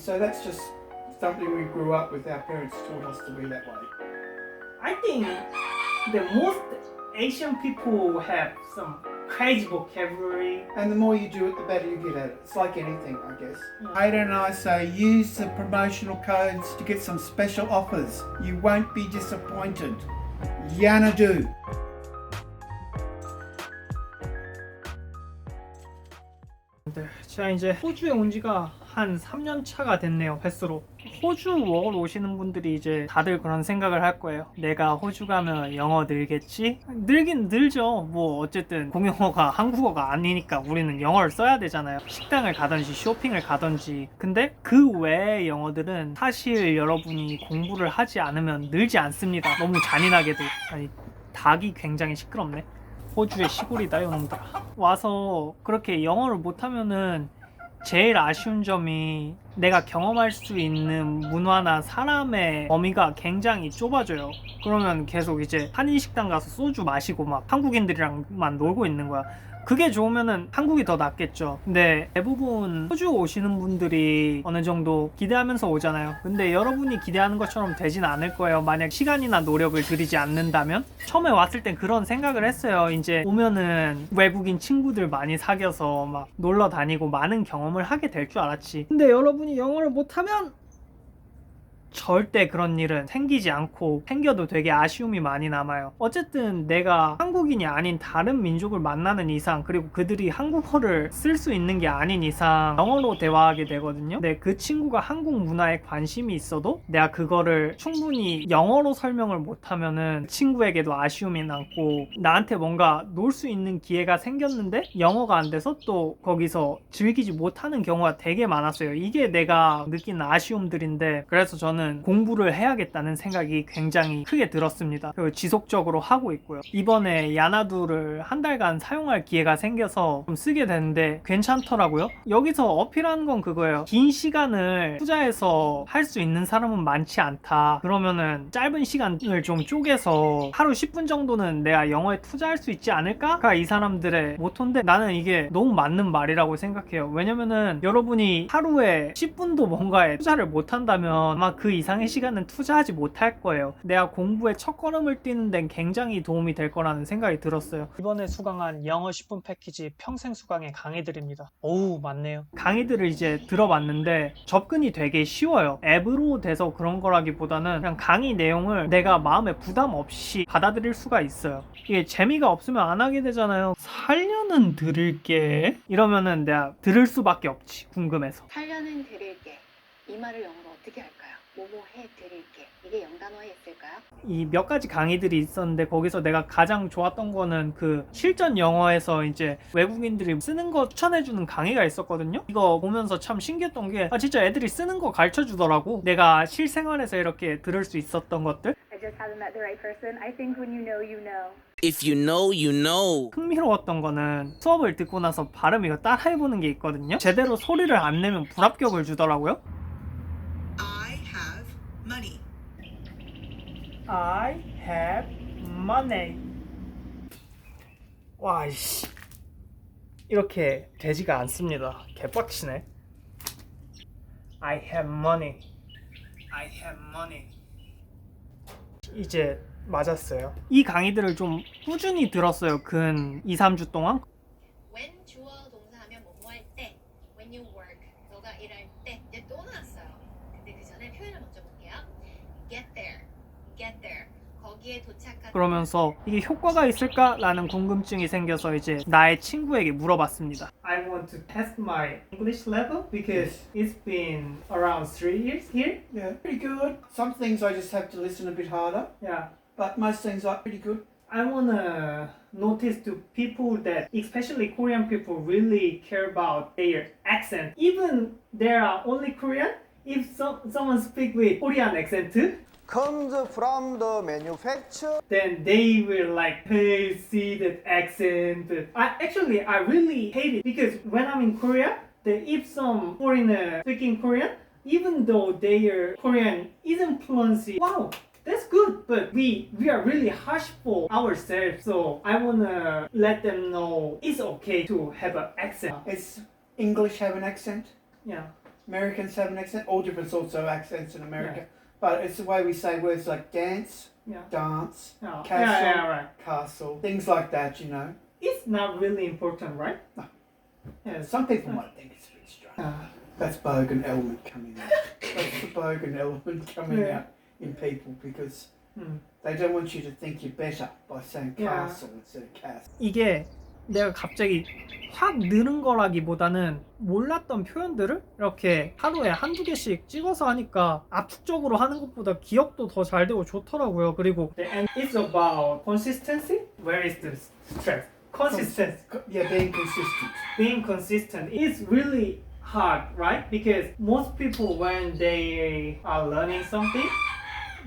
So that's just something we grew up with. Our parents taught us to be that way. I think the most Asian people have some crazy vocabulary. And the more you do it, the better you get at it. It's like anything, I guess. Yeah. Ada and I say use the promotional codes to get some special offers. You won't be disappointed. Yanadu. 제가 이제 호주에 온 지가 한 3년 차가 됐네요, 횟수로. 호주 워홀 오시는 분들이 이제 다들 그런 생각을 할 거예요. 내가 호주 가면 영어 늘겠지? 늘긴 늘죠. 뭐 어쨌든 공용어가 한국어가 아니니까 우리는 영어를 써야 되잖아요. 식당을 가든지 쇼핑을 가든지. 근데 그 외의 영어들은 사실 여러분이 공부를 하지 않으면 늘지 않습니다. 너무 잔인하게도. 아니, 닭이 굉장히 시끄럽네. 호주의 시골이다 요놈들아. 와서 그렇게 영어를 못하면은 제일 아쉬운 점이 내가 경험할 수 있는 문화나 사람의 범위가 굉장히 좁아져요. 그러면 계속 이제 한인식당 가서 소주 마시고 막 한국인들이랑만 놀고 있는 거야 그게 좋으면은 한국이 더 낫겠죠. 근데 대부분 호주 오시는 분들이 어느 정도 기대하면서 오잖아요. 근데 여러분이 기대하는 것처럼 되진 않을 거예요. 만약 시간이나 노력을 들이지 않는다면 처음에 왔을 땐 그런 생각을 했어요. 이제 오면은 외국인 친구들 많이 사귀어서 막 놀러 다니고 많은 경험을 하게 될 줄 알았지. 근데 여러분이 영어를 못하면 절대 그런 일은 생기지 않고 생겨도 되게 아쉬움이 많이 남아요. 어쨌든 내가 한국인이 아닌 다른 민족을 만나는 이상 그리고 그들이 한국어를 쓸 수 있는 게 아닌 이상 영어로 대화하게 되거든요. 근데 그 친구가 한국 문화에 관심이 있어도 내가 그거를 충분히 영어로 설명을 못하면은 친구에게도 아쉬움이 남고 나한테 뭔가 놀 수 있는 기회가 생겼는데 영어가 안 돼서 또 거기서 즐기지 못하는 경우가 되게 많았어요. 이게 내가 느낀 아쉬움들인데 그래서 저는 공부를 해야겠다는 생각이 굉장히 크게 들었습니다. 그리고 지속적으로 하고 있고요. 이번에 야나두를 한 달간 사용할 기회가 생겨서 좀 쓰게 됐는데 괜찮더라고요. 여기서 어필하는 건 그거예요. 긴 시간을 투자해서 할 수 있는 사람은 많지 않다. 그러면은 짧은 시간을 좀 쪼개서 하루 10분 정도는 내가 영어에 투자할 수 있지 않을까가 이 사람들의 모토인데 나는 이게 너무 맞는 말이라고 생각해요. 왜냐면은 여러분이 하루에 10분도 뭔가에 투자를 못 한다면 아마 그 이상의 시간은 투자하지 못할 거예요. 내가 공부에 첫 걸음을 뛰는 데는 굉장히 도움이 될 거라는 생각이 들었어요. 이번에 수강한 영어 10분 패키지 평생 수강의 강의들입니다. 오우, 맞네요. 강의들을 이제 들어봤는데 접근이 되게 쉬워요. 앱으로 돼서 그런 거라기보다는 그냥 강의 내용을 내가 마음에 부담 없이 받아들일 수가 있어요. 이게 재미가 없으면 안 하게 되잖아요. 살려는 들을게. 이러면은 내가 들을 수밖에 없지. 궁금해서. 살려는 드릴게. 이 말을 영어로 어떻게 할까요? 뭐뭐 해 드릴게. 이게 영단어에 있을까요? 이 몇 가지 강의들이 있었는데 거기서 내가 가장 좋았던 거는 그 실전 영어에서 이제 외국인들이 쓰는 거 추천해주는 강의가 있었거든요. 이거 보면서 참 신기했던 게 아 진짜 애들이 쓰는 거 가르쳐 주더라고. 내가 실생활에서 이렇게 들을 수 있었던 것들 I just haven't met the right person. I think when you know, you know. If you know, you know. 흥미로웠던 거는 수업을 듣고 나서 발음 이거 따라해보는 게 있거든요. 제대로 소리를 안 내면 불합격을 주더라고요. I have money. I have money. 와, 이씨. 이렇게 되지가 않습니다. 개빡치네. I have money. I have money. 이제 맞았어요. 이 강의들을 좀 꾸준히 들었어요. 근 2, 3주 동안. When 주어 동사하면 뭐뭐 할 때. When you work. 너가 일할 때. 이제 또 나왔어요. 근데 그 전에 표현을 먼저 볼게요. Get there. Get there. 거기에 도착한 그러면서 이게 효과가 있을까라는 궁금증이 생겨서 이제 나의 친구에게 물어봤습니다. I want to test my English level because it's been around three years here. Yeah, pretty good. Some things I just have to listen a bit harder, Yeah, but most things are pretty good. I wanna notice to people that, especially Korean people, really care about their accent. Even they are only Korean, if some, someone speak with Korean accent, comes from the manufacturer. then they will like hey see that accent I actually I really hate it because when I'm in Korea the if some foreigner speaking Korean even though their Korean isn't fluency wow that's good but we we are really harsh for ourselves so I wanna let them know it's okay to have an accent Is English have an accent? yeah Americans have an accent. All different sorts of accents in America. But it's the way we say words like dance, Yeah. dance, Oh, castle, yeah, right. castle, things like that, you know. It's not really important, right? No. Some people might think it's a bit strange. Uh, That's bogan element coming out. That's the bogan element coming Yeah. out in people because Mm. they don't want you to think you're better by saying Yeah. castle instead of castle. 이게 내가 갑자기 확 느는 거라기보다는 몰랐던 표현들을 이렇게 하루에 한두 개씩 찍어서 하니까 압축적으로 하는 것보다 기억도 더 잘 되고 좋더라고요. 그리고 and it's about consistency. Where is the stress? Consistency. Co- Yeah, being consistent. being consistent is really hard, right? Because most people, when they are learning something,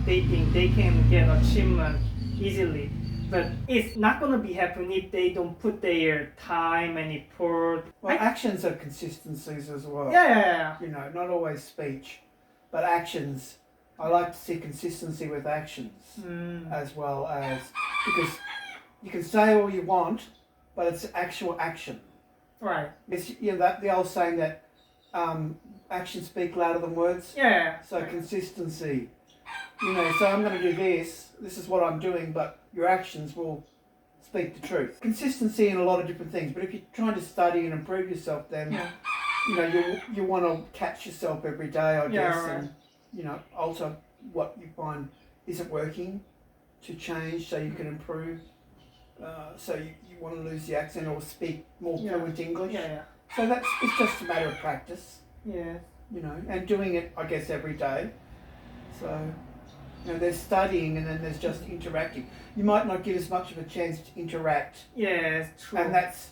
they think they can get achievement easily. But it's not gonna be happen if they don't put their time and effort. Well, I- actions are consistencies as well. yeah, yeah, yeah. You know, not always speech, but actions. I like to see consistency with actions Mm, as well as because you can say all you want, but it's actual action. right. It's you know that the old saying that um, actions speak louder than words. Yeah. yeah. So consistency. You know, so I'm going to do this. This is what I'm doing, but your actions will speak the truth. Consistency in a lot of different things. But if you're trying to study and improve yourself, then Yeah. you know you you want to catch yourself every day, I Yeah, guess, right. and you know alter what you find isn't working to change so you can improve. Uh, so you, you want to lose the accent or speak more Yeah. fluent English. Yeah, yeah. So that's it's just a matter of practice Yeah. you know, and doing it, I guess, every day. So, you know, there's studying and then there's just interacting. You might not get as much of a chance to interact, Yes, true. and that's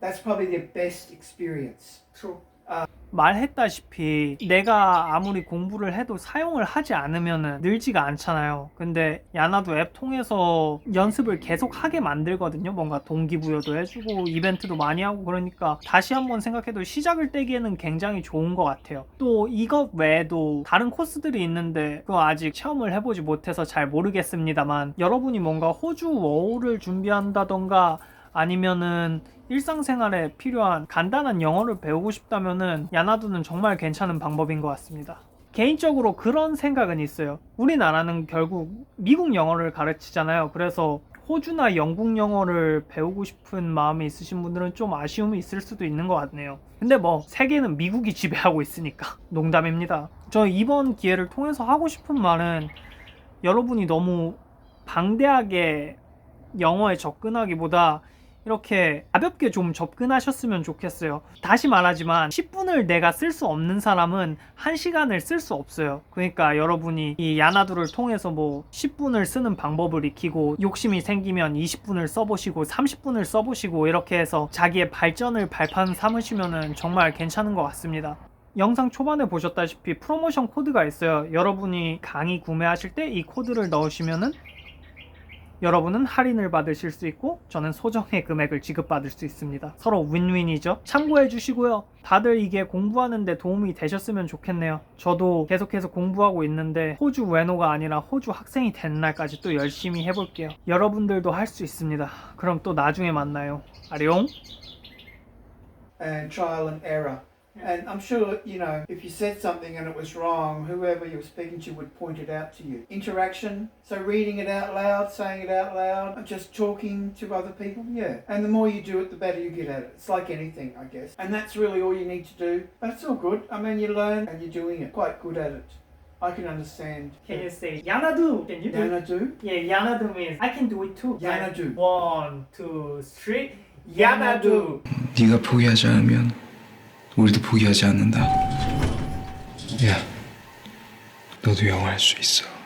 that's probably the best experience. True. Uh, 말했다시피 내가 아무리 공부를 해도 사용을 하지 않으면 늘지가 않잖아요. 근데 야나도 앱 통해서 연습을 계속 하게 만들거든요. 뭔가 동기부여도 해주고 이벤트도 많이 하고 그러니까 다시 한번 생각해도 시작을 떼기에는 굉장히 좋은 것 같아요. 또 이것 외에도 다른 코스들이 있는데 그거 아직 체험을 해보지 못해서 잘 모르겠습니다만 여러분이 뭔가 호주 워홀을 준비한다던가 아니면은 일상생활에 필요한 간단한 영어를 배우고 싶다면은 야나두는 정말 괜찮은 방법인 것 같습니다. 개인적으로 그런 생각은 있어요. 우리나라는 결국 미국 영어를 가르치잖아요. 그래서 호주나 영국 영어를 배우고 싶은 마음이 있으신 분들은 좀 아쉬움이 있을 수도 있는 것 같네요. 근데 뭐 세계는 미국이 지배하고 있으니까 농담입니다. 저 이번 기회를 통해서 하고 싶은 말은 여러분이 너무 방대하게 영어에 접근하기보다 이렇게 가볍게 좀 접근하셨으면 좋겠어요. 다시 말하지만 10분을 내가 쓸 수 없는 사람은 1시간을 쓸 수 없어요. 그러니까 여러분이 이 야나두를 통해서 뭐 10분을 쓰는 방법을 익히고 욕심이 생기면 20분을 써보시고 30분을 써보시고 이렇게 해서 자기의 발전을 발판 삼으시면 정말 괜찮은 것 같습니다. 영상 초반에 보셨다시피 프로모션 코드가 있어요. 여러분이 강의 구매하실 때 이 코드를 넣으시면은 여러분은 할인을 받으실 수 있고 저는 소정의 금액을 지급받을 수 있습니다. 서로 윈윈이죠. 참고해 주시고요. 다들 이게 공부하는데 도움이 되셨으면 좋겠네요. 저도 계속해서 공부하고 있는데 호주 외노가 아니라 호주 학생이 되는 날까지 또 열심히 해볼게요. 여러분들도 할 수 있습니다. 그럼 또 나중에 만나요. 아리옹. and trial and error. And I'm sure, you know, if you said something and it was wrong, whoever you were speaking to would point it out to you. Interaction, so reading it out loud, saying it out loud, and just talking to other people, yeah. And the more you do it, the better you get at it. It's like anything, I guess. And that's really all you need to do. But it's all good. I mean, you learn and you're doing it. Quite good at it. I can understand. Can you say 야나두? Can you do? Yana do? Yeah, 야나두 means I can do it too. 야나두. Like, one, two, three. 야나두. 네가 포기하지 않으면 우리도 포기하지 않는다. 야, 너도 영어 할수 있어.